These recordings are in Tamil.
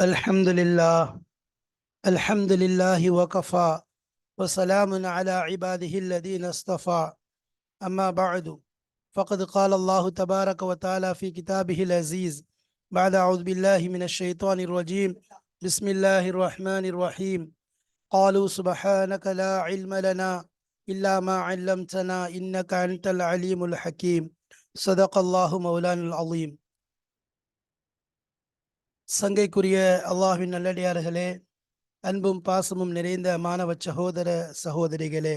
الحمد لله. الحمد لله وكفى. وسلام على عباده الذين اصطفى. أما بعد فقد قال الله تبارك وتعالى في كتابه العزيز بعد أعوذ بالله من الشيطان الرجيم. بسم الله الرحمن الرحيم. قالوا سبحانك لا علم لنا إلا ما علمتنا إنك أنت العليم الحكيم. صدق الله مولانا العظيم. சங்கைக்குரிய அல்லாஹின் நல்லடியார்களே அன்பும் பாசமும் நிறைந்த மாணவ சகோதர சகோதரிகளே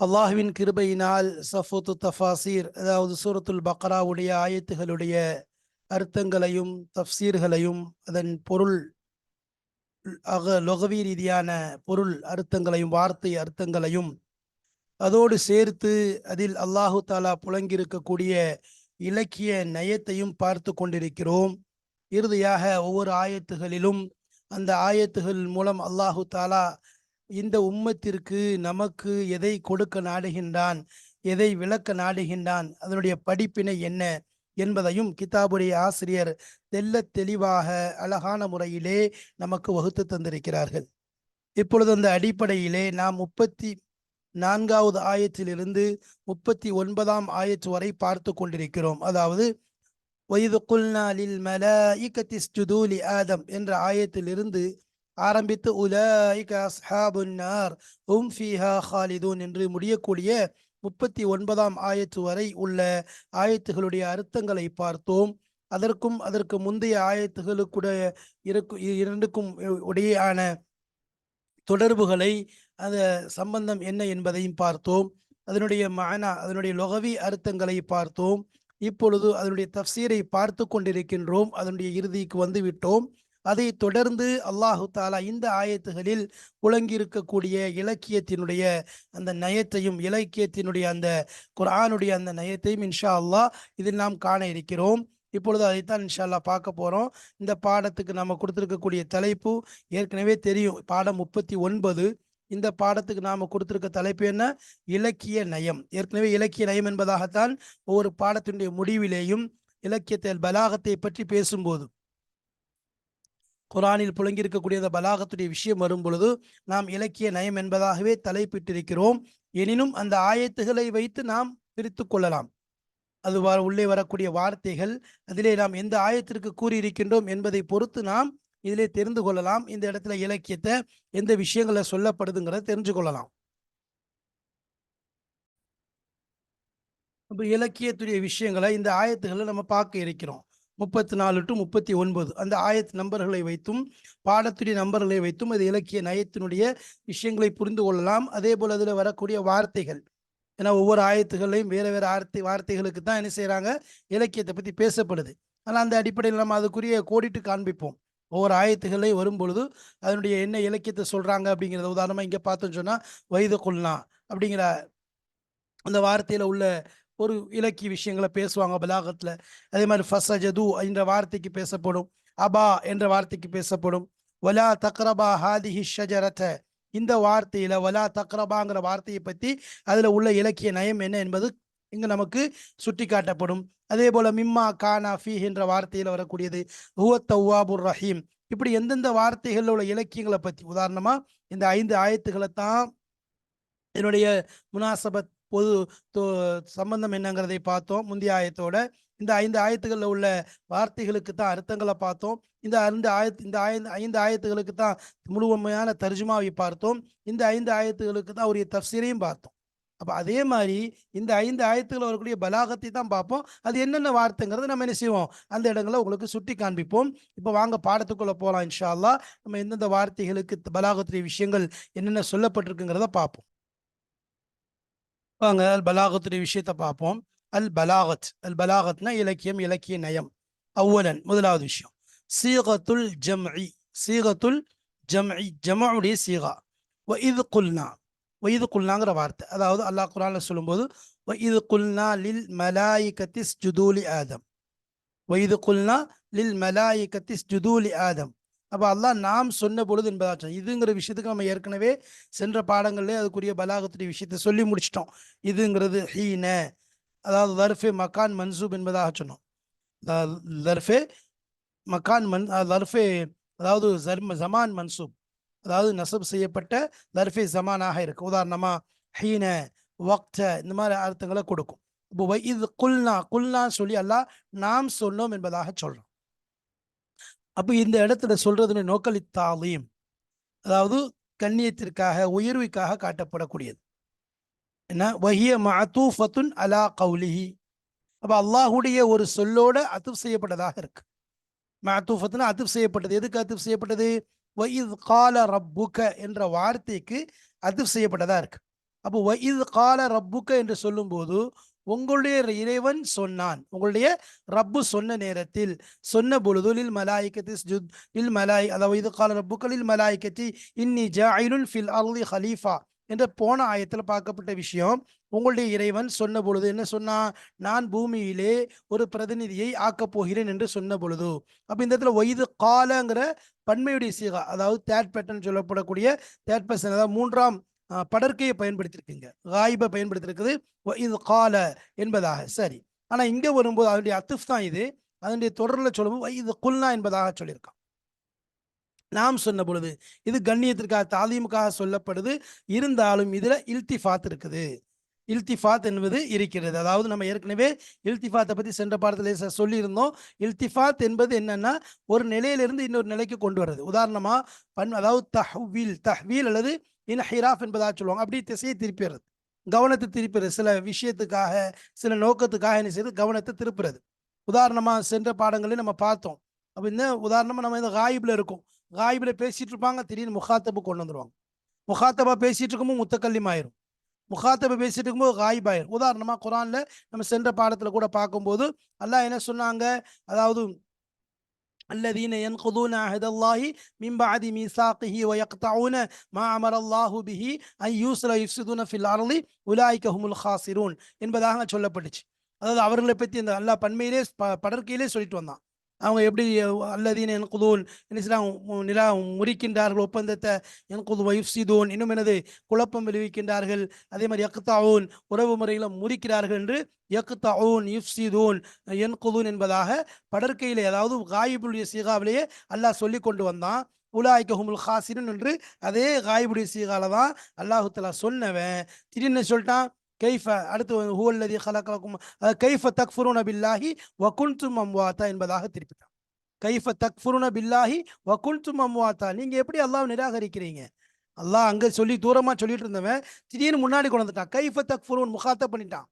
அல்லாஹுவின் கிருபையினால் சஃபூத்து தஃபாசீர் அதாவது சூரத்துல் பக்ராவுடைய ஆயத்துகளுடைய அர்த்தங்களையும் தஃசீர்களையும் அதன் பொருள் அக லொகவி ரீதியான பொருள் அர்த்தங்களையும் வார்த்தை அர்த்தங்களையும் அதோடு சேர்த்து அதில் அல்லாஹு தாலா புழங்கியிருக்கக்கூடிய இலக்கிய நயத்தையும் பார்த்து கொண்டிருக்கிறோம். இறுதியாக ஒவ்வொரு ஆயத்துகளிலும் அந்த ஆயத்துகள் மூலம் அல்லாஹு தாலா இந்த உம்மத்திற்கு நமக்கு எதை கொடுக்க நாடுகின்றான் எதை விளக்க நாடுகின்றான் அதனுடைய படிப்பினை என்ன என்பதையும் கிதாபுடைய ஆசிரியர் தெல்ல தெளிவாக அழகான முறையிலே நமக்கு வகுத்து தந்திருக்கிறார்கள். இப்பொழுது அந்த அடிப்படையிலே நாம் முப்பத்தி நான்காவது ஆயத்திலிருந்து முப்பத்தி ஒன்பதாம் ஆயத்து வரை பார்த்து கொண்டிருக்கிறோம். அதாவது ஒய்து குல்நாளில் மலாயிகத்தி ஸ்ஜுதூலி ஆதம் என்ற ஆயத்திலிருந்து ஆரம்பித்து உலாயிக அஸ்ஹாபுன்னார் உம் ஃபீஹா ஹாலிதூன் என்று முடியக்கூடிய முப்பத்தி ஒன்பதாம் ஆயத்து வரை உள்ள ஆயத்துகளுடைய அர்த்தங்களை பார்த்தோம். அதற்கும் அதற்கு முந்தைய ஆயத்துகளுக்குடைய இருக்கும் இரண்டுக்கும் உடையான தொடர்புகளை அந்த சம்பந்தம் என்ன என்பதையும் பார்த்தோம். அதனுடைய மானா அதனுடைய லொகவி அர்த்தங்களை பார்த்தோம். இப்பொழுது அதனுடைய தப்சீரை பார்த்து கொண்டிருக்கின்றோம். அதனுடைய இறுதிக்கு வந்து விட்டோம் அதை தொடர்ந்து அல்லாஹு தாலா இந்த ஆயத்துகளில் புழங்கியிருக்கக்கூடிய இலக்கியத்தினுடைய அந்த நயத்தையும் இலக்கியத்தினுடைய அந்த குரானுடைய அந்த நயத்தையும் இன்ஷா அல்லாஹ் இதில் நாம் காண இருக்கிறோம். இப்பொழுது அதைத்தான் இன்ஷால்லா பார்க்க போகிறோம் இந்த பாடத்துக்கு நம்ம கொடுத்துருக்கக்கூடிய தலைப்பு ஏற்கனவே தெரியும். பாடம் முப்பத்தி ஒன்பது. இந்த பாடத்துக்கு நாம கொடுத்திருக்க தலைப்பு என்ன? இலக்கிய நயம். ஏற்கனவே இலக்கிய நயம் என்பதாகத்தான் ஒவ்வொரு பாடத்தினுடைய முடிவிலேயும் இலக்கியத்தில் பலாகத்தை பற்றி பேசும்போது குரானில் புழங்கியிருக்கக்கூடிய அந்த பலாகத்துடைய விஷயம் வரும் பொழுது நாம் இலக்கிய நயம் என்பதாகவே தலைப்பிட்டிருக்கிறோம். எனினும் அந்த ஆயத்துகளை வைத்து நாம் பிரித்து கொள்ளலாம். அது உள்ளே வரக்கூடிய வார்த்தைகள் அதிலே நாம் எந்த ஆயத்திற்கு கூறியிருக்கின்றோம் என்பதை பொறுத்து நாம் இதிலே தெரிந்து கொள்ளலாம். இந்த இடத்துல இலக்கியத்தை எந்த விஷயங்களை சொல்லப்படுதுங்கிறத தெரிஞ்சு கொள்ளலாம். இப்போ இலக்கியத்துடைய விஷயங்களை இந்த ஆயத்துகளை நம்ம பார்க்க இருக்கிறோம். முப்பத்தி நாலு டு முப்பத்தி ஒன்பது அந்த ஆயத் நம்பர்களை வைத்தும் பாடத்துடைய நம்பர்களை வைத்தும் அது இலக்கிய நயத்தினுடைய விஷயங்களை புரிந்து கொள்ளலாம். அதே போல் அதில் வரக்கூடிய வார்த்தைகள். ஏன்னா ஒவ்வொரு ஆயத்துகளையும் வேறு வேறு ஆர்த்தி வார்த்தைகளுக்கு தான் என்ன செய்கிறாங்க இலக்கியத்தை பற்றி பேசப்படுது. ஆனால் அந்த அடிப்படையில் நம்ம அதுக்குரிய கோடிட்டு காண்பிப்போம். ஒவ்வொரு ஆயத்துகளே வரும் பொழுது அதனுடைய என்ன இலக்கியத்தை சொல்கிறாங்க அப்படிங்கிறத உதாரணமாக இங்கே பார்த்தோன்னு சொன்னால் வயது கொள்ளலாம் அப்படிங்கிற அந்த வார்த்தையில் உள்ள ஒரு இலக்கிய விஷயங்களை பேசுவாங்க பலாகத்தில். அதே மாதிரி ஃபசஜது என்ற வார்த்தைக்கு பேசப்படும் அபா என்ற வார்த்தைக்கு பேசப்படும் வலா தக்ரபா ஹாதிஹி ஷஜரத இந்த வார்த்தையில வலா தக்ரபாங்கிற வார்த்தையை பற்றி அதில் உள்ள இலக்கிய நயம் என்ன என்பது இங்கு நமக்கு சுட்டி காட்டப்படும் அதே போல மிம்மா கானா ஃபி என்ற வார்த்தையில் வரக்கூடியது ஹுவத்தவாபுர் ரஹீம். இப்படி எந்தெந்த வார்த்தைகளில் உள்ள இலக்கியங்களை பற்றி உதாரணமா இந்த ஐந்து ஆயத்துக்களை தான் என்னுடைய முனாசபத் பொது சம்பந்தம் என்னங்கிறதை பார்த்தோம் முந்தைய ஆயத்தோட. இந்த ஐந்து ஆயத்துகளில் உள்ள வார்த்தைகளுக்கு தான் அர்த்தங்களை பார்த்தோம். இந்த ஐந்து ஆயத்து இந்த ஐந்து ஐந்து ஆயத்துகளுக்கு தான் முழுமையான தர்ஜுமாவை பார்த்தோம். இந்த ஐந்து ஆயத்துகளுக்கு தான் உரிய தப்சீரையும் பார்த்தோம். அப்போ அதே மாதிரி இந்த ஐந்து ஆயத்துகள் வரக்கூடிய பலாகத்தை தான் பார்ப்போம். அது என்னென்ன வார்த்தைங்கிறத நம்ம என்ன செய்வோம்? அந்த இடங்களை உங்களுக்கு சுட்டி காண்பிப்போம். இப்போ வாங்க பாடத்துக்குள்ளே போகலாம் இன்ஷா அல்லா நம்ம எந்தெந்த வார்த்தைகளுக்கு பலாகத்துடைய விஷயங்கள் என்னென்ன சொல்லப்பட்டிருக்குங்கிறத பார்ப்போம். வாங்க அல் பலாகத்துடைய விஷயத்தை பார்ப்போம். அல் பலாகத் அல் பலாகத்னா இலக்கியம் இலக்கிய நயம். அவ்வலன் முதலாவது விஷயம். சீகத்துல் ஜம்இ சீகத்துல் ஜம்இ ஜமாவுடைய சீகா. இது குல்னா வயது குல்னாங்கிற வார்த்தை. அதாவது அல்லாஹ் குரான்ல சொல்லும்போது வயது குல்னா லில் மலாயி கத்திஸ் ஜுதூலி ஆதம். வயது குல்னா லில் மலாயி கத்திஸ் ஜுதூலி ஆதம். அப்போ அல்லாஹ் நாம் சொன்ன பொழுது என்பதாச்சும் இதுங்கிற விஷயத்துக்கு நம்ம ஏற்கனவே சென்ற பாடங்கள்லேயே அதுக்குரிய பலாகத்துடைய விஷயத்தை சொல்லி முடிச்சிட்டோம். இதுங்கிறது ஹீன. அதாவது லர்ஃபே மக்கான் மன்சூப் என்பதாக சொன்னோம். லர்ஃபே மக்கான் மன் லர்ஃபே அதாவது ஜர்ம ஜமான் மன்சூப். அதாவது நசப் செய்யப்பட்ட லர்ஃபே ஜமானாக இருக்கும் உதாரணமா ஹீன வக்த இந்த மாதிரி அர்த்தங்களை கொடுக்கும். இப்போ வை- இது குல்னா குல்னான்னு சொல்லி அல்லாஹ் நாம் சொன்னோம் என்பதாக சொல்றோம் அப்போ இந்த இடத்துல சொல்றது நோக்கல் அதாவது கண்ணியத்திற்காக உயர்வுக்காக காட்டப்படக்கூடியது. என்ன? வஹிய மஅதூஃபத்துன் அலா கௌலிஹி. அப்போ அல்லாஹுடைய ஒரு சொல்லோட அத்துப் செய்யப்பட்டதாக இருக்கு. மஅதூஃபத்துனா அத்துப் செய்யப்பட்டது. எதுக்கு அத்துப் செய்யப்பட்டது? வயித் கால ரப்புக என்ற வார்த்தைக்கு அது செய்யப்பட்டதா இருக்கு. அப்போ வயித் கால ரப்புக என்று சொல்லும்போது உங்களுடைய இறைவன் சொன்னான். உங்களுடைய ரப்பு சொன்ன நேரத்தில் சொன்ன பொழுது லில் மலாய்க்கத்தி ஜுத் லில் மலாய் அதாவது இது கால ரப்புக்களில் லில் மலாய்க்கத்தி இன்னி ஜாயிலுன் ஃபில் அர்லி ஹலீஃபா என்ற போன ஆயத்தில் பார்க்கப்பட்ட விஷயம் உங்களுடைய இறைவன் சொன்ன பொழுது என்ன சொன்னா நான் பூமியிலே ஒரு பிரதிநிதியை ஆக்கப் போகிறேன் என்று சொன்ன பொழுது. அப்போ இந்த இடத்துல ஒய்து காலங்கிற பன்மையுடைய சீகா அதாவது தேர்ட் பேட்டர்ன் சொல்லப்படக்கூடிய தேர்ட் பர்சன் அதாவது மூன்றாம் படற்கையை பயன்படுத்தியிருக்கீங்க. பயன்படுத்தியிருக்குங்க காயிபை பயன்படுத்தியிருக்குது. இது கால என்பதாக. சரி. ஆனால் இங்கே வரும்போது அதனுடைய அத்துஃப் தான் இது. அதனுடைய தொடரில் சொல்லும்போது இது குல்னா என்பதாக சொல்லியிருக்கான். நாம் சொன்ன பொழுது இது கண்ணியத்திற்காக தாலீமுக்காக சொல்லப்படுது. இருந்தாலும் இதில் இல்திஃபாத் இருக்குது. இல்திஃபாத் என்பது இருக்கிறது. அதாவது நம்ம ஏற்கனவே இல்திஃபாத்தை பற்றி சென்ற பாடத்தில் சொல்லியிருந்தோம். இல்திஃபாத் என்பது என்னென்னா ஒரு நிலையிலிருந்து இன்னொரு நிலைக்கு கொண்டு வர்றது. உதாரணமாக பன் அதாவது தஹ்வீல் தஹ்வீல் அல்லது இன்ஹிராஃப் என்பதாக சொல்லுவாங்க. அப்படி திசையை திருப்பிடுறது கவனத்தை திருப்பிடுறது சில விஷயத்துக்காக சில நோக்கத்துக்காக என்ன செய்யுது கவனத்தை திருப்புறது. உதாரணமாக சென்ற பாடங்களையும் நம்ம பார்த்தோம். அப்படின்னா உதாரணமாக நம்ம இந்த காயிபில் இருக்கும். காயிபில் பேசிகிட்டு இருப்பாங்க. திடீர்னு முகாத்தபு கொண்டு வந்துடுவாங்க முகாத்தபா பேசிகிட்டு இருக்கும்போது முத்தக்கல்லியும் ஆயிரும் முகாத்தபை பேசிட்டு இருக்கும்போது காயிப் ஆயிரும் உதாரணமா குரான்ல நம்ம சென்ற பாடத்துல கூட பார்க்கும்போது அல்லாஹ் என்ன சொன்னாங்க அதாவது الذين ينقضون عهد الله من بعد ميثاقه ويقطعون ما أمر الله به أن يوصل يفسدون في الأرض أولئك هم الخاسرون என்பதாக சொல்லப்பட்டுச்சு அதாவது அவர்களை பற்றி இந்த அல்லாஹ் பன்மையிலே ப- படர்க்கையிலே சொல்லிட்டு வந்தான் அவங்க எப்படி அல்லதீன் என் குதூன் என்ன செய்றாங்க? நிலா முறிக்கின்றார்கள் ஒப்பந்தத்தை என் குது வைஃப்சிதூன் இன்னும் எனது குழப்பம் விளைவிக்கின்றார்கள் அதே மாதிரி யக்தாவூன் உறவு முறைகளை முறிக்கிறார்கள் என்று யக்தாவூன் யுஃப்சிதூன் என் குதூன் என்பதாக படற்கையில் அதாவது காயிபுடைய சீகாவிலேயே அல்லாஹ் சொல்லி கொண்டு வந்தான் உலாய்க்க ஹுமுல் ஹாசிரன் என்று அதே காயிபுடைய சீகால தான் அல்லாஹுத்தலா சொன்னவன் திடீர்னு சொல்லிட்டான் கைஃப அடுத்து ஹூவல்லதி ஹலக்கலக்கும் கைஃப தக்ஃபுருன பில்லாஹி வகுன்தும் அம்வாத்தா என்பதாக திருப்பிட்டான் கைஃப தக்ஃபுருன பில்லாஹி வகுன்தும் அம்வாத்தா நீங்கள் எப்படி அல்லாஹ் நிராகரிக்கிறீங்க? அல்லாஹ் அங்கே சொல்லி தூரமாக சொல்லிட்டு இருந்தவன் திடீர்னு முன்னாடி கொண்டு வந்துட்டான். கைஃப தக்ஃபுருன் முகாத்த பண்ணிட்டான்.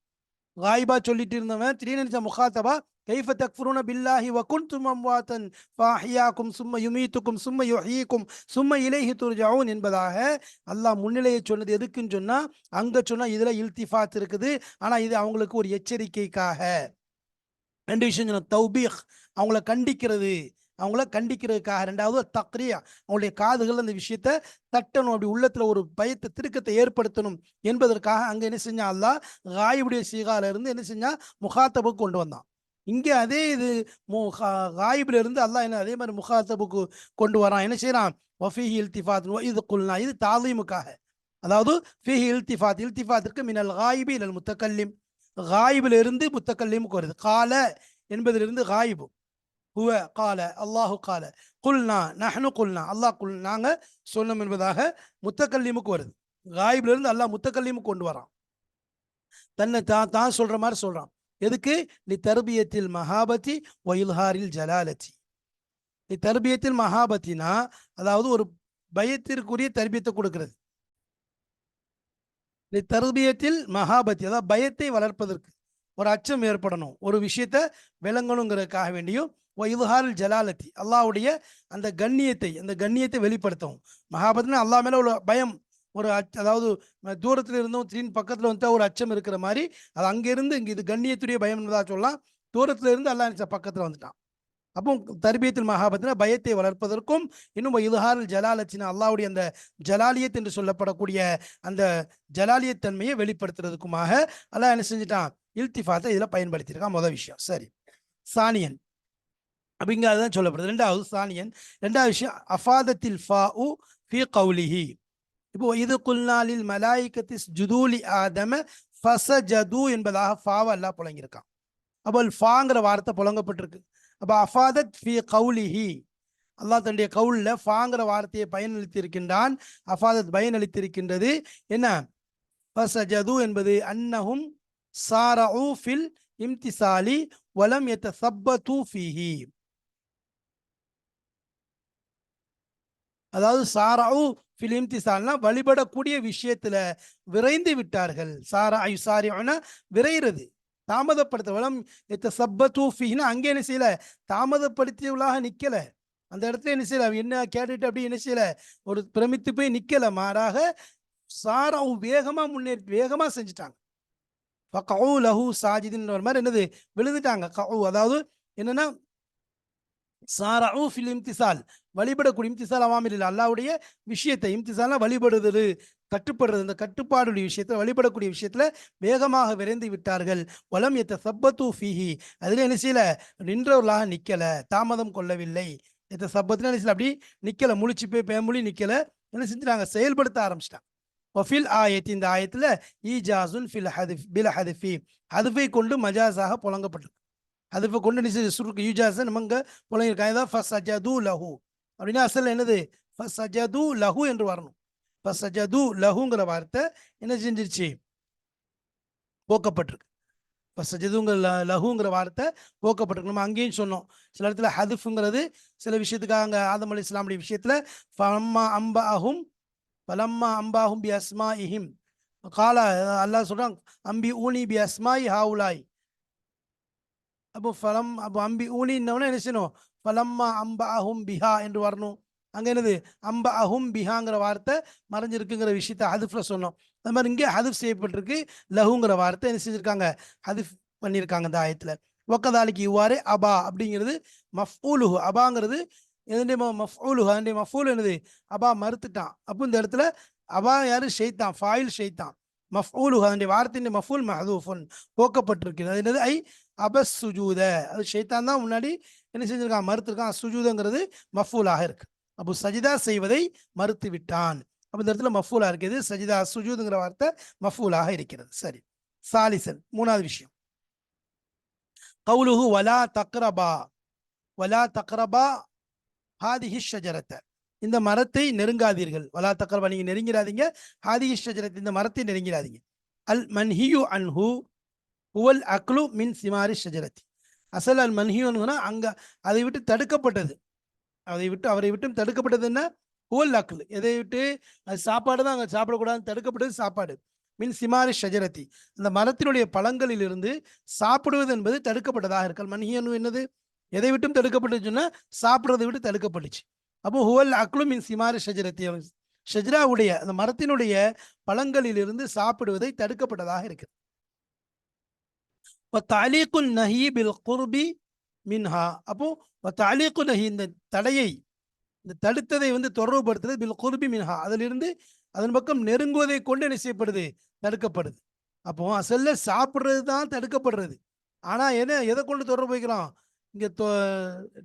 காயிபா சொல்லிட்டு இருந்தவன் திடீர்னு முகாத்தபா கைஃப தக்ஃபுருன பில்லாஹி வகுன்தும் அம்வாத்தன் ஃபாஹியாக்கும் சும்ம யுமீத்துக்கும் சும்ம யுஹீக்கும் சும்ம இலைஹி துர்ஜாவும் என்பதாக அல்லாஹ் முன்னிலையை சொன்னது. எதுக்குன்னு சொன்னா அங்க சொன்னா இதுல இல்திஃபாத் இருக்குது. ஆனா இது அவங்களுக்கு ஒரு எச்சரிக்கைக்காக. ரெண்டு விஷயம் சொன்ன தௌபீக் அவங்கள கண்டிக்கிறது. அவங்கள கண்டிக்கிறதுக்காக. ரெண்டாவது தக்ரியா அவங்களுடைய காதுகள் அந்த விஷயத்த தட்டணும். அப்படி உள்ளத்துல ஒரு பயத்தை திருக்கத்தை ஏற்படுத்தணும் என்பதற்காக அங்க என்ன செஞ்சால் அல்லாஹ்? காயுடைய சீகால இருந்து என்ன செஞ்சால் முகாத்தபுக்கு கொண்டு வந்தான். இங்கே அதே இது மு- கா- இருந்து அல்லாஹ் என்ன அதே மாதிரி முகாத்தபுக்கு கொண்டு வரான். என்ன செய்யறான் வஃபீஹி இல்திஃபாத் இது குல்னா இது தாலீமுக்காக. அதாவது ஃபிஹி இல்திஃபாத் இல்திஃபாத்திற்கு மினல் காயிபி இலல் முத்தக்கல்லிம். காயிபில் இருந்து முத்தக்கல்லிமுக்கு வருது. கால என்பதிலிருந்து காயிபு. ஹுவ கால அல்லாஹு கால. குல்னா நஹ்னு குல்னா. அல்லாஹ் குல் நாங்கள் சொன்னோம் என்பதாக முத்தக்கல்லிமுக்கு வருது. காயிபிலிருந்து அல்லாஹ் முத்தக்கல்லிமுக்கு கொண்டு வரான். தன்னை தான் தான் சொல்கிற மாதிரி சொல்கிறான் எதுக்கு? நீ தர்பியத்தில் மகாபதி ஒயில்ஹாரில் ஜலாலத்தி நீ தர்பியத்தில் மகாபத்தினா அதாவது ஒரு பயத்திற்குரிய தர்பியத்தை கொடுக்கிறது. நீ தர்பியத்தில் மகாபத்தி அதாவது பயத்தை வளர்ப்பதற்கு ஒரு அச்சம் ஏற்படணும். ஒரு விஷயத்த விளங்கணுங்கிறதுக்காக வேண்டியும் இதுஹாரில் ஜலாலத்தி அல்லாவுடைய அந்த கண்ணியத்தை அந்த கண்ணியத்தை வெளிப்படுத்தவும். மகாபத்தினா அல்லா மேலே உள்ள பயம் ஒரு அதாவது தூரத்தில் இருந்தும் திடீர்னு பக்கத்தில் வந்துட்டா ஒரு அச்சம் இருக்கிற மாதிரி அது அங்கேருந்து இங்கே இது கண்ணியத்துடைய பயம் என்பதாக சொல்லலாம். தூரத்தில் இருந்து அல்லாஹ் நினைச்ச வந்துட்டான். அப்போ தர்பியத்தில் மகாபத்தின பயத்தை வளர்ப்பதற்கும் இன்னும் இதுஹாரில் ஜலாலட்சினா அல்லாவுடைய அந்த ஜலாலியத் என்று சொல்லப்படக்கூடிய அந்த ஜலாலியத் தன்மையை வெளிப்படுத்துறதுக்குமாக அல்லாஹ் என்ன செஞ்சுட்டான்? இல்திஃபாத்தை இதில் பயன்படுத்தியிருக்கான் முதல் விஷயம். சரி. சானியன். அப்ப தான் அதுதான் சொல்லப்படுது. ரெண்டாவது சானியன். ரெண்டாவது விஷயம் அஃபாதத்தில் ஃபா உ ஃபி கௌலிஹி. இப்போ இது குல்நாளில் மலாய்கத்தி ஜுதூலி ஆதம ஃபச ஜது என்பதாக ஃபாவ அல்லாஹ் புழங்கியிருக்கான் அப்போ ஃபாங்கிற வார்த்தை புழங்கப்பட்டிருக்கு அப்போ அஃபாதத் ஃபி கவுலிஹி. அல்லாஹ் தன்னுடைய கவுளில் ஃபாங்கிற வார்த்தையை பயனளித்திருக்கின்றான். அஃபாதத் பயனளித்திருக்கின்றது என்ன? ஃபச ஜது என்பது அன்னஹும் சாரஉ ஃபில் இம்திசாலி வலம் ஏற்ற சப்ப தூஃபிஹி அதாவது சாராவு ஃபிலிம்திசால்னா வழிபடக்கூடிய விஷயத்துல விரைந்து விட்டார்கள். சாரா சாரினா விரைகிறது. தாமதப்படுத்த வளம் யத்தசப்பது அங்கே என்ன செய்யல? தாமதப்படுத்தியவளாக நிக்கல. அந்த இடத்துல என்ன செய்யல? என்ன கேட்டுட்டு அப்படி என்ன செய்யல? ஒரு பிரமித்து போய் நிக்கல. மாறாக சாரா வேகமா முன்னேறி வேகமா செஞ்சுட்டாங்க. கவு லஹு சாஜிதின் ஒரு மாதிரி என்னது? விழுந்துட்டாங்க. கவு அதாவது என்னன்னா சாரவு ஃபில் இம்திசால். வழிபடக்கூடிய இம்திசால் அவாமில் அல்லாவுடைய விஷயத்தை இம்திசால்னா வழிபடுதல் கட்டுப்படுறது. இந்த கட்டுப்பாடுடைய விஷயத்தில் வழிபடக்கூடிய விஷயத்தில் வேகமாக விரைந்து விட்டார்கள். வலம் எத்த சப்பத்து ஃபீஹி. அதில் என்ன செய்யல? நின்றவர்களாக நிற்கலை தாமதம் கொள்ளவில்லை. எத்த சப்பத்துல என்ன செய்யல? அப்படி நிற்கலை முழிச்சு போய் பேமொழி நிக்கல. என்ன செஞ்சுட்டாங்க? செயல்படுத்த ஆரம்பிச்சிட்டாங்க. ஒஃபில் ஆயத் இந்த ஆயத்தில் ஈஜாசுன் ஃபில் ஹதிஃப் பில் ஹதிஃபி. ஹதிஃபை கொண்டு மஜாஸாக புழங்கப்பட்டிருக்கு ஹதிஃபை கொண்டு நிச்சய சுருக்கு ஈஜாஸை நமங்க புழங்கிருக்காங்க இதான் ஃபஸ் அஜது லஹு. அப்படின்னா அசல் என்னது? ஃபஸ் அஜது லஹு என்று வரணும். ஃபஸ் அஜது லஹுங்கிற வார்த்தை என்ன செஞ்சிருச்சு? போக்கப்பட்டிருக்கு. இப்போ சஜதுங்கிற ல- லஹுங்கிற வார்த்தை போக்கப்பட்டிருக்கு. நம்ம அங்கேயும் சொன்னோம். சில இடத்துல ஹதுஃபுங்கிறது சில விஷயத்துக்காக அங்கே ஆதம் அலி இஸ்லாமுடைய விஷயத்தில் ஃபம்மா அம்ப அஹும் பலம்மா அம்பாஹும் பி அஸ்மா இஹிம் காலா அல்லாஹ் சொல்கிறான் அம்பி ஊனி பி அஸ்மாய் ஹாவுலாய். அப்போ ஃபலம் அப்போ அம்பி ஊனின்னவன என்ன செய்யணும் ஃபலம்மா அம்ப அஹும் பிஹா என்று வரணும் அங்கே என்னது? அம்ப அஹும் பிஹாங்கிற வார்த்தை மறைஞ்சிருக்குங்கிற விஷயத்த ஹதிஃப்ல சொன்னோம். அது மாதிரி இங்கே ஹதிஃப் செய்யப்பட்டிருக்கு. லஹுங்கிற வார்த்தை என்ன செஞ்சிருக்காங்க? ஹதிஃப் பண்ணியிருக்காங்க இந்த ஆயத்தில். ஒக்கதாலிக்கு இவ்வாறு அபா அப்படிங்கிறது மஃஊலுஹு. அபாங்கிறது எதனுடைய மஃஊலுஹு. அதனுடைய மஃஊல் என்னது? அபா மறுத்துட்டான். அப்போ இந்த இடத்துல அபா யாரு? ஷெய்தான் ஃபாயில் ஷெய்தான் மஃஊலுஹு அதனுடைய வார்த்தையின் மஃபூல் மஹதூஃபுன் போக்கப்பட்டிருக்கிறது. அது என்னது? ஐ அபஸ் சுஜூத அது ஷைத்தான் தான் முன்னாடி என்ன செஞ்சிருக்கான்? மறுத்திருக்கான். சுஜூதங்கிறது மஃபூலாக இருக்கு. அப்போ சஜிதா செய்வதை மறுத்து விட்டான் அப்போ இந்த இடத்துல மஃபூலா இருக்குது. சஜிதா சுஜூதுங்கிற வார்த்தை மஃபூலாக இருக்கிறது. சரி. சாலிசன் மூணாவது விஷயம். கவுலுஹு வலா தக்ரபா. வலா தக்ரபா ஹாதிஹி ஷஜரத்தை. இந்த மரத்தை நெருங்காதீர்கள். வலா தக்ரபா நீங்க நெருங்கிறாதீங்க. ஹாதிஹி ஷஜரத் இந்த மரத்தை நெருங்கிறாதீங்க. அல் மன்ஹியு அன்ஹு உவல் அக்லு மின் சிமாரி ஷஜரத்தி அசல் அல் மன்ஹியூன்னா அங்க அதை விட்டு தடுக்கப்பட்டது. அதை விட்டு அவரை விட்டும் தடுக்கப்பட்டது என்ன? ஹுவல் அக்ல். எதை விட்டு? அது சாப்பாடு தான் அங்கே சாப்பிடக்கூடாதுன்னு தடுக்கப்பட்டது சாப்பாடு. மின் சிமாரி ஷஜரத்தி அந்த மரத்தினுடைய பழங்களிலிருந்து சாப்பிடுவது என்பது தடுக்கப்பட்டதாக இருக்கல். மன்ஹியனு என்னது? எதை விட்டும் தடுக்கப்பட்டுச்சுன்னா சாப்பிட்றதை விட்டு தடுக்கப்பட்டுச்சு. அப்போ ஹுவல் அக்லு மின் சிமாரி ஷஜரத்தி ஷஜ்ராவுடைய அந்த மரத்தினுடைய பழங்களிலிருந்து சாப்பிடுவதை தடுக்கப்பட்டதாக இருக்கு தாலீக்குல் நஹி பில் குர்பி மின்ஹா. அப்போ தாலீக்கு நஹி இந்த தடையை இந்த தடுத்ததை வந்து தொடர்புபடுத்துறது பில் குர்பி மின்ஹா. அதிலிருந்து அதன் பக்கம் நெருங்குவதை கொண்டு என்ன செய்யப்படுது? தடுக்கப்படுது. அப்போ அசல்ல சாப்பிட்றது தான் தடுக்கப்படுறது. ஆனால் என்ன எதை கொண்டு தொடர்பு வைக்கிறோம் இங்க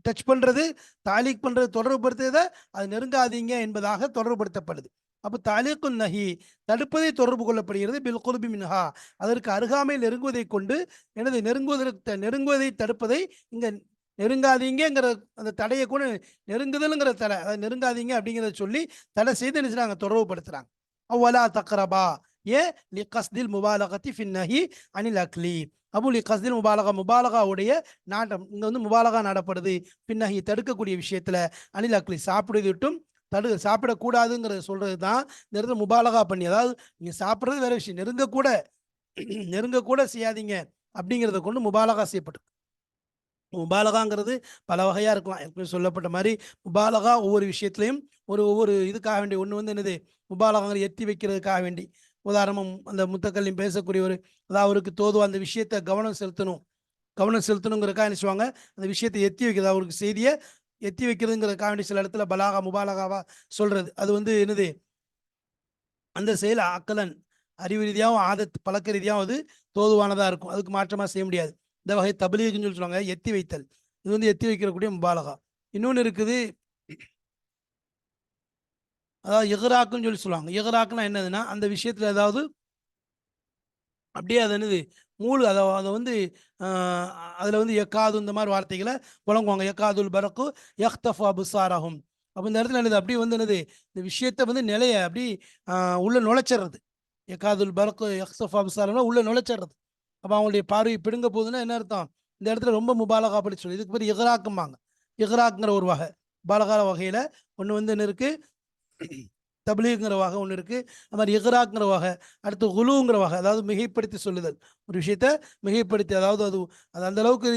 டச் பண்றது தாலீக் பண்றது தொடர்புபடுத்துறத அது நெருங்காதீங்க என்பதாக தொடர்புபடுத்தப்படுது. அப்போ தாலீக்கு நஹி தடுப்பதை தொடர்பு கொள்ளப்படுகிறது பில் குர்பி மின்ஹா. அதற்கு அருகாமையில் நெருங்குவதை கொண்டு எனது நெருங்குவதற்கு நெருங்குவதை தடுப்பதை இங்க நெருங்காதீங்கிற அந்த தடையை கூட நெருங்குதலுங்கிற தடை அதை நெருங்காதீங்க அப்படிங்கிறத சொல்லி தடை செய்து என்ன செய்கிறாங்க தொடர்புபடுத்துறாங்க. அவ்வளா தக்ரபா. ஏ? லி கஸ்தில் முபாலகத்தி ஃபின்னஹி அனில் அக்லி அபு லி கஸ்தில் முபாலகா முபாலகாவுடைய நாட்டம். இங்கே வந்து முபாலகா நாடப்படுது. பின்னஹி தடுக்கக்கூடிய விஷயத்தில் அனில் அக்லி சாப்பிடுவதை விட்டும் தடு சாப்பிடக்கூடாதுங்கிறத சொல்கிறது தான் இந்த இடத்துல முபாலகா பண்ணி. அதாவது நீங்கள் சாப்பிட்றது வேற விஷயம். நெருங்கக்கூட நெருங்கக்கூட செய்யாதீங்க அப்படிங்கிறத கொண்டு முபாலகா செய்யப்பட்டு. முபாலகாங்கிறது பல வகையாக இருக்கலாம். ஏற்கனவே சொல்லப்பட்ட மாதிரி முபாலகா ஒவ்வொரு விஷயத்துலையும் ஒரு ஒவ்வொரு இதுக்காக வேண்டி. ஒன்று வந்து என்னது? முபாலகாங்கிற எத்தி வைக்கிறதுக்காக வேண்டி. உதாரணம் அந்த முத்தக்கல்லையும் பேசக்கூடிய ஒரு அதாவது அவருக்கு தோதுவா அந்த விஷயத்தை கவனம் செலுத்தணும். கவனம் செலுத்தணுங்கிறக்கா என்ன செய்வாங்க? அந்த விஷயத்தை எத்தி வைக்கிறது. அவருக்கு செய்தியை எத்தி வைக்கிறதுங்கிறதுக்காக வேண்டிய சில இடத்துல பலாகா முபாலகாவா சொல்றது. அது வந்து என்னது? அந்த செயல் அக்கலன் அறிவு ரீதியாகவும் ஆதத் பழக்க ரீதியாகவும் அது தோதுவானதாக இருக்கும். அதுக்கு மாற்றமாக செய்ய முடியாது. இந்த வகை தபலீகுன்னு சொல்லி சொல்லுவாங்க. எத்தி வைத்தல். இது வந்து எத்தி வைக்கிறக்கூடிய முபாலகா. இன்னொன்று இருக்குது. அதாவது எகராக்குன்னு சொல்லி சொல்லுவாங்க. எகராக்குன்னா என்னதுன்னா அந்த விஷயத்துல ஏதாவது அப்படியே அது என்னது மூழு அதை அதை வந்து அதில் வந்து எக்காது இந்த மாதிரி வார்த்தைகளை புழங்குவாங்க எக்காதுல் பரக்கு யஹ்தஃப் அபுசாரஹும். அப்போ இந்த இடத்துல என்னது அப்படியே வந்து என்னது இந்த விஷயத்தை வந்து நிலைய அப்படி உள்ளே உள்ள நுழைச்சிடுறது எக்காதுல் பரக்கு யஹ்தஃப் அபுசாரம்னா உள்ள நுழைச்சிடுறது அப்போ அவங்களுடைய பார்வை பிடுங்க போகுதுன்னா என்ன அர்த்தம்? இந்த இடத்துல ரொம்ப முபாலகா அப்படி சொல்லி. இதுக்கு பேர் எகராக்கும்பாங்க இகராக்குங்கிற ஒரு வகை பாலகார வகையில் ஒன்று வந்து என்ன இருக்குது தபிலீங்கிற வகை ஒன்று இருக்குது அது மாதிரி இகராக்குங்கிற வகை அடுத்து குலுங்கிற வகை அதாவது மிகைப்படுத்தி சொல்லுதல். ஒரு விஷயத்த மிகைப்படுத்தி அதாவது அது அது அந்த அளவுக்கு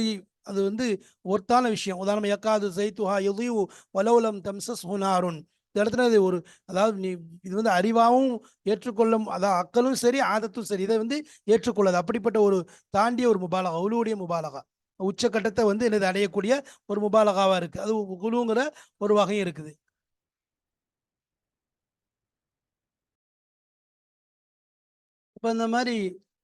அது வந்து ஒர்த்தான விஷயம். உதாரணம் எக்காது சைத்துஹா எதையும் வலவுலம் தம்சஸ் ஹுனாருன் இந்த இடத்துல இது ஒரு அதாவது நீ இது வந்து அறிவாகவும் ஏற்றுக்கொள்ளும் அதாவது அக்கலும் சரி ஆதத்தும் சரி. இதை வந்து ஏற்றுக்கொள்ளாது. அப்படிப்பட்ட ஒரு தாண்டிய ஒரு முபாலகா அவளுடைய முபாலகா. உச்சக்கட்டத்தை வந்து என்னது அடையக்கூடிய ஒரு முபாலகாவாக இருக்குது அது குழுங்கிற ஒரு வகையும் இருக்குது. இப்போ இந்த மாதிரி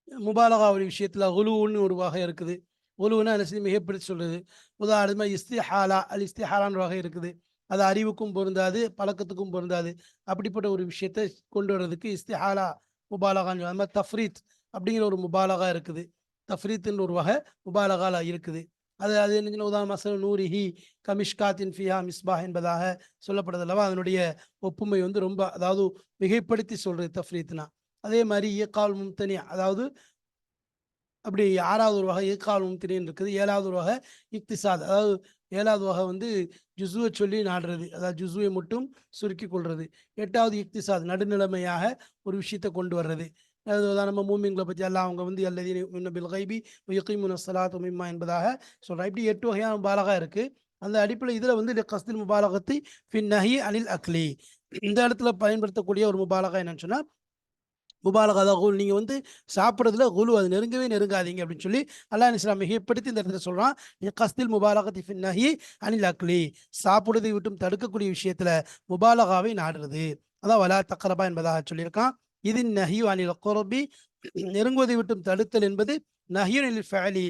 முபாலகா ஒரு விஷயத்தில் குலுன்னு ஒரு வகை இருக்குது. குலுன்னா என்ன செய்ய மிகப்படுத்தி சொல்கிறது உதாரணமாக இஸ்திஹாலா அல் இஸ்திஹாலான்னு வகை இருக்குது. அது அறிவுக்கும் பொருந்தாது பழக்கத்துக்கும் பொருந்தாது. அப்படிப்பட்ட ஒரு விஷயத்தை கொண்டு வர்றதுக்கு இஸ்திஹாலா முபாலகான்னு அது மாதிரி தஃப்ரீத் அப்படிங்கிற ஒரு முபாலகா இருக்குது. தஃப்ரீத்துன்ற ஒரு வகை முபாலகால இருக்குது. அது அது என்ன உதாரணமாக நூரிஹி கமிஷ்காத்தின் ஃபியா மிஸ்பா என்பதாக சொல்லப்படுதல்லவா அதனுடைய ஒப்புமை வந்து ரொம்ப அதாவது மிகைப்படுத்தி சொல்கிறது தஃப்ரீத்னா அதே மாதிரி ஈக்கால் மும்தனி அதாவது அப்படி ஆறாவது ஒரு வகை ஈக்கால் மும்தனின்னு இருக்குது. ஏழாவது ஒரு வகை இக்திசாத் அதாவது ஏழாவது வகை வந்து ஜுசுவை சொல்லி நாடுறது அதாவது ஜுசுவை மட்டும் சுருக்கி கொள்வது எட்டாவது இக்திசாத் நடுநிலைமையாக ஒரு விஷயத்தை கொண்டு வர்றது. நம்ம மூமிங்களை பற்றி எல்லாம் அவங்க வந்து அல்லது பில் கைபி யுக்கிமுன சலாத்து மிம்மா என்பதாக சொல்கிறேன் இப்படி எட்டு வகையான பாலகா இருக்குது அந்த அடிப்படையில் இதில் வந்து கஸ்தில் முபாலகத்தை ஃபின் நஹி அனில் அக்லி. இந்த இடத்துல பயன்படுத்தக்கூடிய ஒரு முபாலகா என்னன்னு சொன்னால் முபாலகா தான் குல் நீங்கள் வந்து சாப்பிட்றதுல குலு அது நெருங்கவே நெருங்காதீங்க அப்படின்னு சொல்லி அல்லாஹ் இஸ்லாம் மிகப்படுத்தி இந்த இடத்துல சொல்கிறான் கஸ்தில் முபாலகத்தி ஃபின் நஹி அனில் அக்லி. சாப்பிடுறதை விட்டும் தடுக்கக்கூடிய விஷயத்தில் முபாலகாவை நாடுறது. அதான் வலா தக்கரபா என்பதாக சொல்லியிருக்கான். இது நஹியு அனில் குரபி. நெருங்குவதை விட்டும் தடுத்தல் என்பது நஹியுனில் ஃபேலி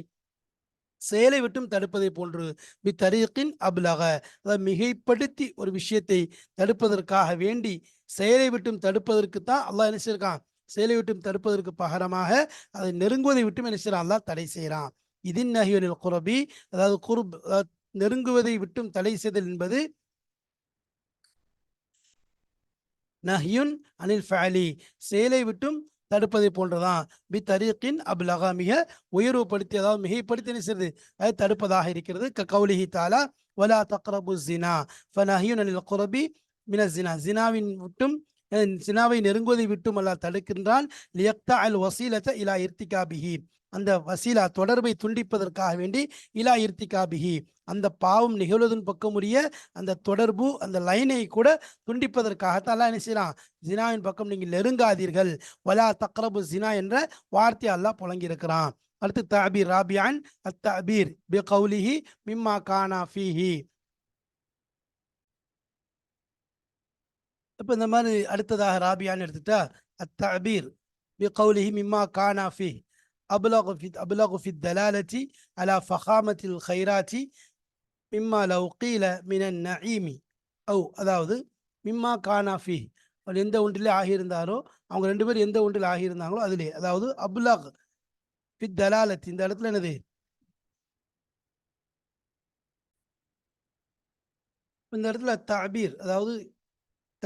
செயலை விட்டும் தடுப்பதை போன்று. பி தரீக்கின் அபுலக. அதாவது மிகைப்படுத்தி ஒரு விஷயத்தை தடுப்பதற்காக வேண்டி செயலை விட்டும் தடுப்பதற்கு தான் அல்லாஹ் என்ன செய்யிருக்கான் செயலை விட்டும் தடுப்பதற்கு பகரமாக அதை நெருங்குவதை விட்டும் என்ன செய்யறான் அல்லாஹ் தடை செய்யறான். இதின் நஹியுனில் குரபி அதாவது குருப் நெருங்குவதை விட்டும் தடை செய்தல் என்பது நஹியுன் அனில் ஃபேலி செயலை விட்டும் தடுப்பதை போன்றதான். பி தரீக்கின் அபுலகா மிக உயர்வுபடுத்தி அதாவது மிகைப்படுத்தி என்ன செய்யறது? அது தடுப்பதாக இருக்கிறது. க கௌலிஹி தாலா வலா தக்ரபு ஜினா ஃபனஹியுன் அனில் குரபி மின ஜினா ஜினாவின் விட்டும் சினாவை நெருங்குவதை விட்டும் அல்லா தடுக்கின்றான். லியக்தா அல் வசீலத்தை இலா இர்த்திகாபிஹி அந்த வசீலா தொடர்பை துண்டிப்பதற்காக வேண்டி இலா இர்த்திகாபிஹி அந்த பாவம் நிகழ்வதன் பக்கமுடிய அந்த தொடர்பு அந்த லைனை கூட துண்டிப்பதற்காகத்தான் அல்லா என்ன செய்யலாம் ஜினாவின் பக்கம் நீங்கள் நெருங்காதீர்கள். வலா தக்ரபு ஜினா என்ற வார்த்தை அல்லா புழங்கியிருக்கிறான் அடுத்து தபீர் ராபியான் அத் தபீர் பி கௌலிஹி மிம்மா கானா ஃபீஹி. இப்போ இந்த மாதிரி அடுத்ததாக ராபியான்னு எடுத்துட்டா அத் தபீர் பி கௌலிஹி மிம்மா கானா ஃபீஹ் أبلغ في أبلغ في الدلالة على فخامة الخيرات மிம்மா லவ் கீல மினன் நஈமி ஓ அதாவது மிம்மா கானா ஃபி அவர் எந்த ஒன்றிலே ஆகியிருந்தாரோ அவங்க ரெண்டு பேரும் எந்த ஒன்றில் ஆகியிருந்தாங்களோ அதிலே அதாவது அபுலாக் ஃபித் தலாலத் இந்த இடத்துல என்னது இந்த இடத்துல தாபீர் அதாவது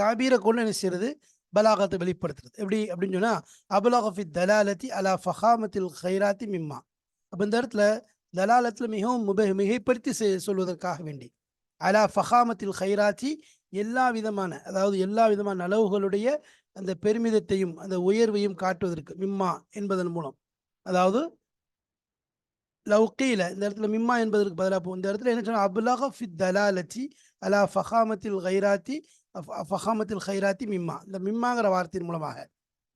தாபீரை கொண்டு என்ன செய்யறது? பலாகத்தை வெளிப்படுத்துறது. எப்படி? அப்படின்னு சொன்னா அபுலாக தலாலத்தி அலா ஃபஹாமத்தில் ஹைராத்தி மிம்மா. அப்போ இந்த இடத்துல தலாலத்தில் மிகவும் முப மிகைப்படுத்தி சொல்வதற்காக வேண்டி. அலா ஃபஹாமத்தில் ஹைராத்தி எல்லா விதமான அதாவது எல்லா விதமான அளவுகளுடைய அந்த பெருமிதத்தையும் அந்த உயர்வையும் காட்டுவதற்கு மிம்மா என்பதன் மூலம். அதாவது லவ்கீல இந்த இடத்துல மிம்மா என்பதற்கு பதிலாக இந்த இடத்துல என்ன சொன்னால் அபுலாக ஃபித் தலாலத்தி அலா ஃபஹாமத்தில் ஹைராத்தி ஃபஹாமத்தில் ஹைராத்தி மிம்மா. இந்த மிம்மாங்கிற வார்த்தையின் மூலமாக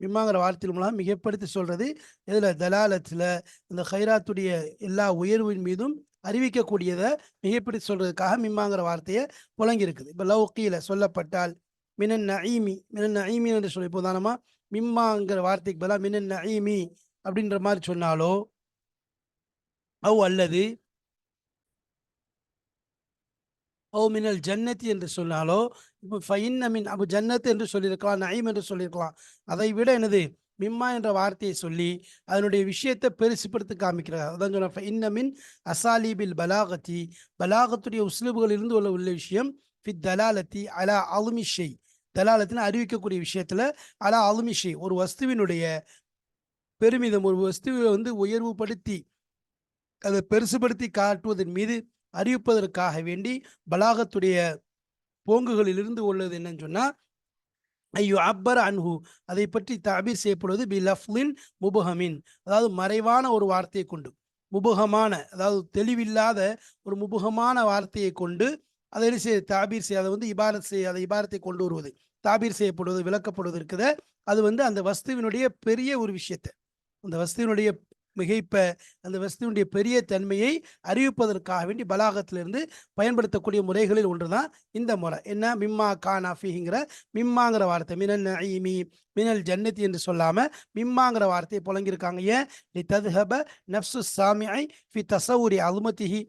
மிம்மாங்கிற வார்த்தையின் மூலம் மிகப்படுத்தி சொல்கிறது இதில் தலாலத்தில் இந்த ஹைராத்துடைய எல்லா உயர்வின் மீதும் அறிவிக்கக்கூடியதை மிகப்படுத்தி சொல்கிறதுக்காக மிம்மாங்கிற வார்த்தையை புழங்கியிருக்குது இப்போ லவ் கீழே சொல்லப்பட்டால் மினன் நஈமி மினன் நஈமி என்று சொல்லி உதாரணமா மிம்மாங்கிற வார்த்தைக்கு பதிலாக மினன் நஈமி அப்படின்ற மாதிரி சொன்னாலோ அவ் அல்லது ஓ மினல் ஜன்னத்தி என்று சொன்னாலோ இப்போ ஃபைன் மின் அபு ஜன்னத் என்று சொல்லியிருக்கலாம் நயீம் என்று சொல்லியிருக்கலாம். அதை விட எனது மிம்மா என்ற வார்த்தையை சொல்லி அதனுடைய விஷயத்தை பெருசுப்படுத்தி காமிக்கிறார். அதான் சொன்ன இன்னமின் அசாலிபில் பலாகத்தி. பலாகத்துடைய உஸ்லுபுகளிலிருந்து உள்ள உள்ள விஷயம் ஃபி தலாலத்தி அலா அலுமிஷை தலாலத்தின் அறிவிக்கக்கூடிய விஷயத்துல அலா அலுமிஷை ஒரு வஸ்துவினுடைய பெருமிதம் ஒரு வஸ்துவை வந்து உயர்வுபடுத்தி அதை பெருசுபடுத்தி காட்டுவதன் மீது அறிவிப்பதற்காக வேண்டி பலாகத்துடைய போங்குகளிலிருந்து உள்ளது என்னன்னு சொன்னா ஐயோ அப்பர் அன்ஹு. அதை பற்றி தாபீர் செய்யப்படுவது பி லஃப்லின் முபுஹமின். அதாவது மறைவான ஒரு வார்த்தையை கொண்டு முபுகமான அதாவது தெளிவில்லாத ஒரு முபுகமான வார்த்தையை கொண்டு அதை என்ன செய்ய தாபீர் செய்ய அதை வந்து இபாரத் செய்ய அதை இபாரத்தை கொண்டு வருவது. தாபீர் செய்யப்படுவது விளக்கப்படுவது இருக்குத. அது வந்து அந்த வஸ்துவினுடைய பெரிய ஒரு விஷயத்தை. அந்த வஸ்துவினுடைய மிகைப்ப அந்த வஸ்துவினுடைய பெரிய தன்மையை அறிவிப்பதற்காக வேண்டி பலாகத்திலிருந்து பயன்படுத்தக்கூடிய முறைகளில் ஒன்றுதான் இந்த முறை. என்ன? மிம்மா கானா மிம்மாங்கிற வார்த்தை. மினல் நஈமி மினல் ஜன்னதி என்று சொல்லாம மிம்மாங்கிற வார்த்தையை புழங்கியிருக்காங்க ஏன்? லி ததுஹப நப்சு சாமியை ஃபி தசவுரி அலுமத்திஹி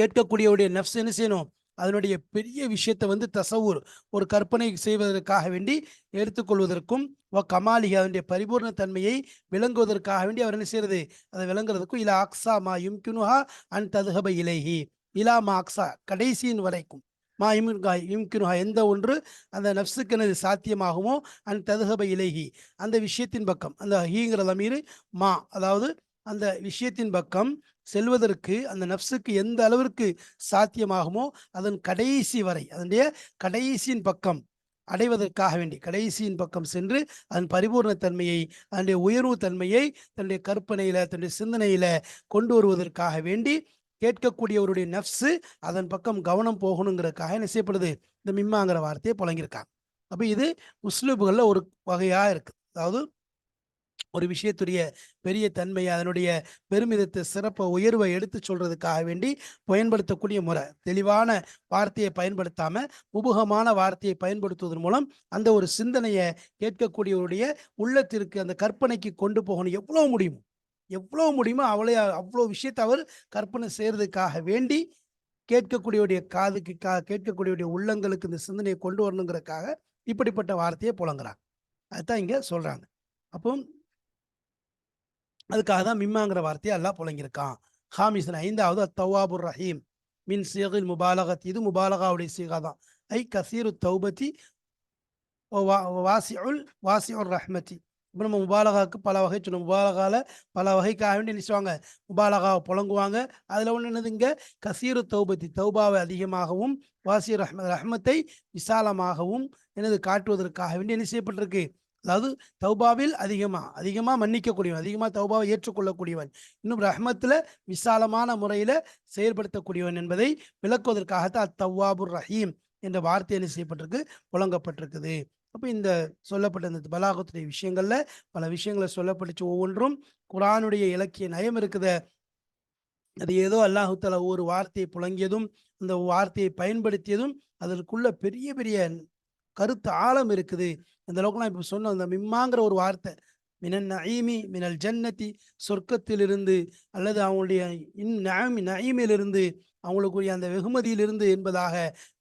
கேட்கக்கூடியவுடைய நப்ஸ் என்ன செய்யணும்? அதனுடைய பெரிய விஷயத்தை வந்து தசவூர் ஒரு கற்பனை செய்வதற்காக வேண்டி எடுத்துக்கொள்வதற்கும் ஓ கமாலிகி அதனுடைய பரிபூர்ண தன்மையை விளங்குவதற்காக வேண்டி அவர் என்ன செய்யறது? அதை விளங்குறதுக்கும் இலா அக்ஸா மா யும்கினுஹா அன் ததுஹப இலேஹி. இலா மா அக்ஸா கடைசியின் வரைக்கும். மா இம்கா இம்கினுஹா எந்த ஒன்று அந்த நப்சுக்கெனது சாத்தியமாகுமோ அன் ததுகப இலேஹி. அந்த விஷயத்தின் பக்கம் அந்த ஹீங்கிற மீறு மா அதாவது அந்த விஷயத்தின் பக்கம் செல்வதற்கு அந்த நப்சுக்கு எந்த அளவிற்கு சாத்தியமாகுமோ அதன் கடைசி வரை அதனுடைய கடைசியின் பக்கம் அடைவதற்காக வேண்டி கடைசியின் பக்கம் சென்று அதன் பரிபூர்ண தன்மையை அதனுடைய உயர்வு தன்மையை தன்னுடைய கற்பனையில தன்னுடைய சிந்தனையில கொண்டு வருவதற்காக வேண்டி கேட்கக்கூடியவருடைய நப்சு அதன் பக்கம் கவனம் போகணுங்கிறதுக்காக என்ன செய்யப்படுது? இந்த மிம்மாங்கிற வார்த்தையை புழங்கியிருக்காங்க அப்போ இது உஸ்லூபுகளில் ஒரு வகையாக இருக்குது. அதாவது ஒரு விஷயத்துடைய பெரிய தன்மையை அதனுடைய பெருமிதத்தை சிறப்பை உயர்வை எடுத்து சொல்றதுக்காக வேண்டி பயன்படுத்தக்கூடிய முறை. தெளிவான வார்த்தையை பயன்படுத்தாம உபுகமான வார்த்தையை பயன்படுத்துவதன் மூலம் அந்த ஒரு சிந்தனையை கேட்கக்கூடியவருடைய உள்ளத்திற்கு அந்த கற்பனைக்கு கொண்டு போகணும். எவ்வளோ முடியும் எவ்வளோ முடியுமோ அவளே அவ்வளோ விஷயத்தை அவர் கற்பனை செய்யறதுக்காக வேண்டி கேட்கக்கூடியவுடைய காதுக்கு கா கேட்கக்கூடியவுடைய உள்ளங்களுக்கு இந்த சிந்தனையை கொண்டு வரணுங்கிறதுக்காக இப்படிப்பட்ட வார்த்தையை புலங்குறாங்க அதுதான் இங்கே சொல்கிறாங்க அப்போ அதுக்காக தான் மிம்மாங்கிற வார்த்தையை எல்லாம் புழங்கியிருக்கான் ஹாமிசன் ஐந்தாவது அத்தவாபுர் ரஹீம். மின் சீகில் முபாலகத். இது முபாலகாவுடைய சீகா தான். ஐ கசீரு தௌபதி வாசியுல் வாசியுர் ரஹ்மதி. இப்போ நம்ம முபாலகாவுக்கு பல வகை சொல்லணும் முபாலகாவில் பல வகைக்காக வேண்டி நினைச்சுவாங்க. முபாலகாவை புழங்குவாங்க அதில் ஒன்று என்னதுங்க கசீரு தௌபதி. தௌபாவை அதிகமாகவும் வாசி ரஹ்ம ரஹ்மத்தை விசாலமாகவும் எனது காட்டுவதற்காக வேண்டி என்ன செய்யப்பட்டிருக்கு? அதாவது தௌபாவில் அதிகமாக அதிகமாக மன்னிக்கக்கூடியவன் அதிகமாக தௌபாவை ஏற்றுக்கொள்ளக்கூடியவன் இன்னும் ரஹ்மத்தில் விசாலமான முறையில் செயல்படுத்தக்கூடியவன் என்பதை விளக்குவதற்காகத்தான் அத்தவ்வாபுர் ரஹீம் என்ற வார்த்தை என்ன செய்யப்பட்டிருக்கு? புழங்கப்பட்டிருக்குது அப்போ இந்த சொல்லப்பட்ட இந்த பலாகத்துடைய விஷயங்களில் பல விஷயங்களை சொல்லப்பட்டுச்சு. ஒவ்வொன்றும் குரானுடைய இலக்கிய நயம் இருக்குத. அது ஏதோ அல்லாஹுத்தலா ஒவ்வொரு வார்த்தையை புழங்கியதும் அந்த வார்த்தையை பயன்படுத்தியதும் அதற்குள்ள பெரிய பெரிய கருத்து ஆழம் இருக்குது. இந்த அளவுக்கு நான் இப்போ சொன்ன அந்த மிம்மாங்கிற ஒரு வார்த்தை மினல் நயீமி மினல் ஜன்னதி சொர்க்கத்திலிருந்து அல்லது அவங்களுடைய இன் நயமி நயீமிலிருந்து அவங்களுக்குரிய அந்த வெகுமதியிலிருந்து என்பதாக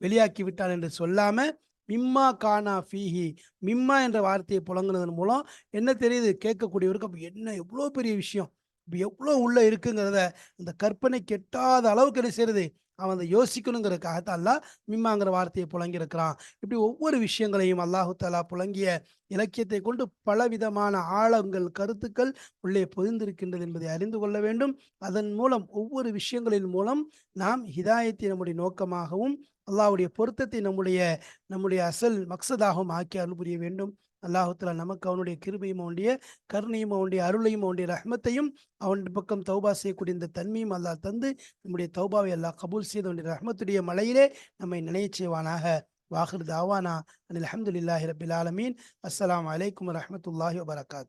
வெளியாக்கி விட்டார் என்று சொல்லாம மிம்மா கானா ஃபீஹி மிம்மா என்ற வார்த்தையை புழங்குனதன் மூலம் என்ன தெரியுது? கேட்கக்கூடியவருக்கு அப்போ என்ன எவ்வளோ பெரிய விஷயம்? இப்போ எவ்வளோ உள்ள இருக்குங்கிறத அந்த கற்பனை கெட்டாத அளவுக்கு என்ன செய்யறது அவன் அதை யோசிக்கணுங்கிறதுக்காகத்தான் அல்லாஹ் மிம்மாங்கிற வார்த்தையை புழங்கியிருக்கிறான் இப்படி ஒவ்வொரு விஷயங்களையும் அல்லாஹு தாலா புழங்கிய இலக்கியத்தை கொண்டு பலவிதமான ஆழங்கள் கருத்துக்கள் உள்ளே பொதிந்திருக்கின்றது என்பதை அறிந்து கொள்ள வேண்டும். அதன் மூலம் ஒவ்வொரு விஷயங்களின் மூலம் நாம் ஹிதாயத்தை நம்முடைய நோக்கமாகவும் அல்லாஹ்வுடைய பொருத்தத்தை நம்முடைய நம்முடைய அசல் மக்சதாகவும் ஆக்கி அருள் புரிய வேண்டும். அல்லாஹுத்தலா நமக்கு அவனுடைய கிருபையும் அவனுடைய கருணையும் அவனுடைய அருளையும் அவனுடைய ரஹ்மத்தையும் அவன் பக்கம் தௌபா செய்யக்கூடிய இந்த தன்மையும் அல்லாஹ் தந்து நம்முடைய தௌபாவை அல்லாஹ் கபூல் செய்து அவனுடைய ரஹ்மத்துடைய மலையிலே நம்மை நினைய செய்வானாக. வாஹிர் தாவானா அனில் அஹமதுல்லாஹி ரபில் ஆலமீன். அஸ்ஸலாமு அலைக்கும் வரஹ்மத்துல்லாஹி வபரகாத்.